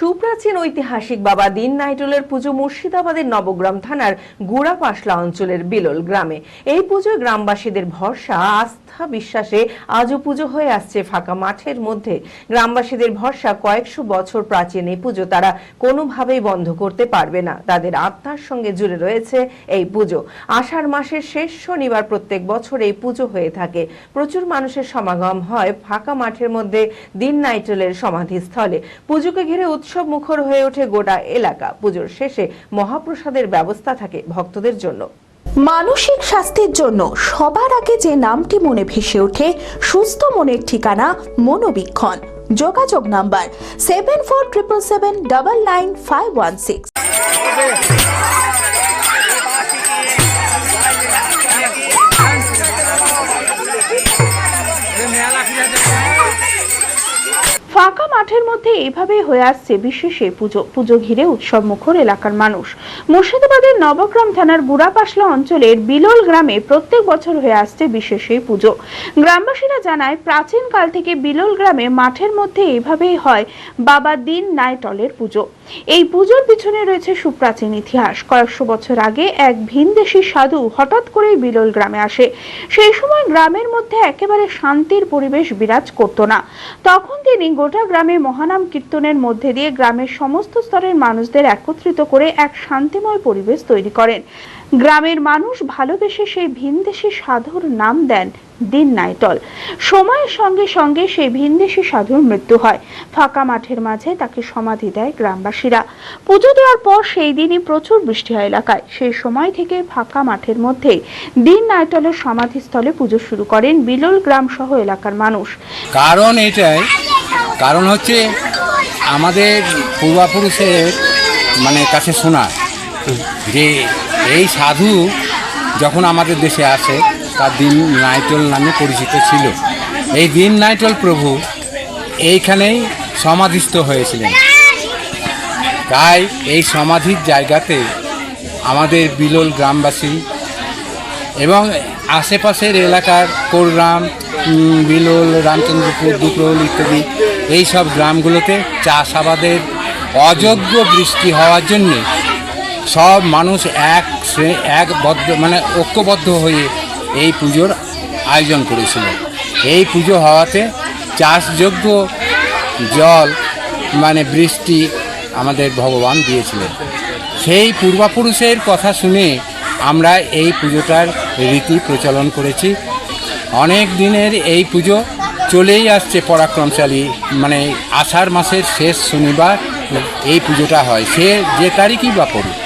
সুপ্রাচীন ঐতিহাসিক বাবা দিন নাইটুলের পুজো মুর্শিদাবাদের নবগ্রাম থানার গুড়াপাশলা অঞ্চলের বিলল গ্রামে। এই পুজোয় গ্রামবাসীদের ভরসা, আস্থা, বিশ্বাসে আজও পুজো হয়ে আসছে ফাঁকা মাঠের মধ্যে। গ্রামবাসীদের ভরসা, কয়েকশো বছর প্রাচীন এই পুজো তারা কোনোভাবেই বন্ধ করতে পারবে না। তাদের আত্মার সঙ্গে জুড়ে রয়েছে এই পুজো। আষাঢ় মাসের শেষ শনিবার প্রত্যেক বছর এই পুজো হয়ে থাকে। প্রচুর মানুষের সমাগম হয় ফাঁকা মাঠের মধ্যে দিন নাইটলের সমাধিস্থলে। পুজোকে ঘিরে উৎসব মুখর হয়ে ওঠে গোটা এলাকা। পুজোর শেষে মহাপ্রসাদের ব্যবস্থা থাকে ভক্তদের জন্য। মানসিক স্বাস্থ্যের জন্য সবার আগে যে নামটি মনে ভেসে ওঠে, সুস্থ মনের ঠিকানা মনোবীক্ষণ। যোগাযোগ number seven four triple seven double nine five one six মাঠের মধ্যে এইভাবেই হয়ে আসছে বিশেষ পুজো পুজো ঘিরে উৎসব মুখর এলাকার মানুষ। মুর্শিদাবাদের নবগ্রাম থানার বুড়াপাশলা অঞ্চলের বিলল গ্রামে প্রত্যেক বছর হয়ে আসছে বিশেষ এই পুজো। গ্রামবাসীরা জানায়, প্রাচীন কাল থেকে বিলল গ্রামে মাঠের মধ্যে এইভাবেই হয় বাবা দিন নাইটলের পুজো। এই পুজোর পিছনে রয়েছে সুপ্রাচীন ইতিহাস। কয়েকশো বছর আগে এক ভিনদেশী সাধু হঠাৎ করেই বিলল গ্রামে আসে। সেই সময় গ্রামের মধ্যে একেবারে শান্তির পরিবেশ বিরাজ করতো না। তখন তিনি গোটা গ্রামে মহানাম কীর্তনের মধ্যে দিয়ে গ্রামের সমস্ত স্তরের মানুষদের একত্রিত করে এক শান্তিময় পরিবেশ তৈরি করেন। গ্রামের মানুষ ভালোবেসে সেই ভিনদেশী সাধুর নাম দেন দিন নাইটল। সময়ের সঙ্গে সঙ্গে সেই ভিনদেশী সাধুর মৃত্যু হয়। ফাঁকা মাঠের মাঝে তাকে সমাধি দেয় গ্রামবাসীরা। পুজো দেওয়ার পর সেই দিনই প্রচুর বৃষ্টি হয় এলাকায়। সেই সময় থেকে ফাঁকা মাঠের মধ্যে দিন নাইটলের সমাধিস্থলে পুজো শুরু করেন বিলল গ্রাম সহ এলাকার মানুষ। কারণ এটাই কারণ হচ্ছে আমাদের পূর্বাপুরুষের মানে কাছে শোনা যে এই সাধু যখন আমাদের দেশে আসে, তার দিন নাইটল নামে পরিচিত ছিল। এই দিন নাইটল প্রভু এইখানেই সমাধিস্থ হয়েছিলেন। তাই এই সমাধির জায়গাতে আমাদের বিলল গ্রামবাসী এবং আশেপাশের এলাকার কোরগ্রাম বিলোল, রামচন্দ্রপুর দুটোল ইত্যাদি এই সব গ্রামগুলোতে চাষাবাদের অযোগ্য বৃষ্টি হওয়ার জন্যে সব মানুষ এক এক বদ্ধ মানে ঐক্যবদ্ধ হয়ে এই পুজোর আয়োজন করেছিল। এই পুজো হওয়াতে চাষযোগ্য জল মানে বৃষ্টি আমাদের ভগবান দিয়েছিলেন। সেই পূর্বাপুরুষের কথা শুনে আমরা এই পুজোটার রীতি প্রচলন করেছি। অনেক দিনের এই পুজো চলেই আসছে পরাক্রমশালী। মানে আষাঢ় মাসের শেষ শনিবার এই পুজোটা হয়। সে যে তারিখই বা পড়ুক,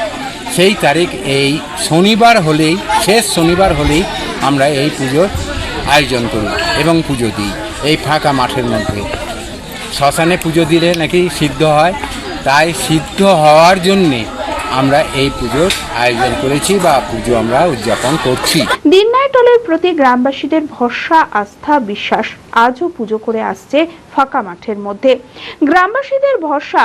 সেই তারিখ এই শনিবার হলেই, শেষ শনিবার হলেই আমরা এই পুজোর আয়োজন করি এবং পুজো দিই এই ফাঁকা মাঠের মধ্যে। শ্মশানে পুজো দিলে নাকি সিদ্ধ হয়। তাই সিদ্ধ হওয়ার জন্যে আমরা এই পুজোর আয়োজন করেছি বা পুজো আমরা উদযাপন করছি। দিন নাইটলের প্রতি গ্রামবাসীদের ভরসা, আস্থা, বিশ্বাস আজও পুজো করে আসছে ফাঁকা মাঠের মধ্যে। গ্রামবাসীদের ভরসা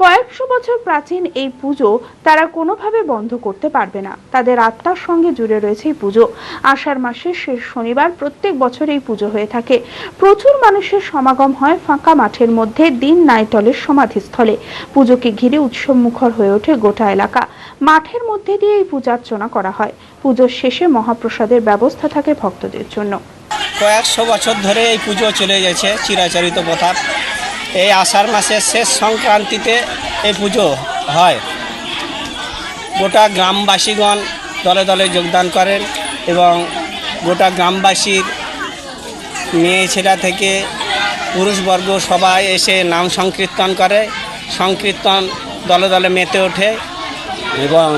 কয়েকশো বছর প্রাচীন এই পুজো তারা কোনোভাবে বন্ধ করতে পারবে না। তাদের আত্মার সঙ্গে জুড়ে রয়েছে এই পুজো। আষাঢ় মাসের শেষ শনিবার প্রত্যেক বছর এই পুজো হয়ে থাকে। প্রচুর মানুষের সমাগম হয় ফাঁকা মাঠের মধ্যে দিন নাইটলের সমাধিস্থলে। পুজোকে ঘিরে উৎসব মুখর হয়ে ওঠে গোটা এলাকা। মাঠের মধ্যে দিয়ে এই পূজার্চনা করা হয়। পুজোর শেষে মহাপ্রসাদের ব্যবস্থা থাকে ভক্তদের জন্য। কয়েকশো বছর ধরে এই পুজো চলে গেছে, চিরাচরিত প্রথা। এই আষাঢ় মাসের শেষ সংক্রান্তিতে এই পুজো হয়। গোটা গ্রামবাসীগণ দলে দলে যোগদান করেন এবং গোটা গ্রামবাসীর মেয়ে ছেলে থেকে পুরুষবর্গ সবাই এসে নাম সংকীর্তন করে। সংকীর্তন দলে দলে মেতে ওঠে এবং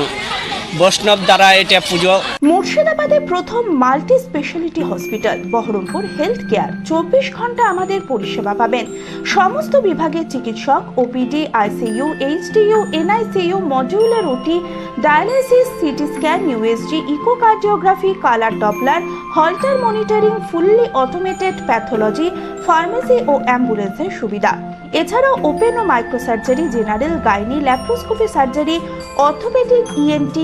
বৈষ্ণব দ্বারা এটা পুজো। মুর্শিদাবাদে প্রথম multi specialty hospital, Baharampur health care. চব্বিশ ঘণ্টা আমাদের পরিষেবা পাবেন। সমস্ত বিভাগের চিকিৎসক OPD ICU HDU NICU modular OT dialysis CT scan USG echocardiography colour Doppler Holter monitoring fully automated pathology pharmacy ও অ্যাম্বুলেন্সের সুবিধা। এছাড়াও ওপেন ও micro surgery general gynae laparoscopy surgery orthopaedic ENT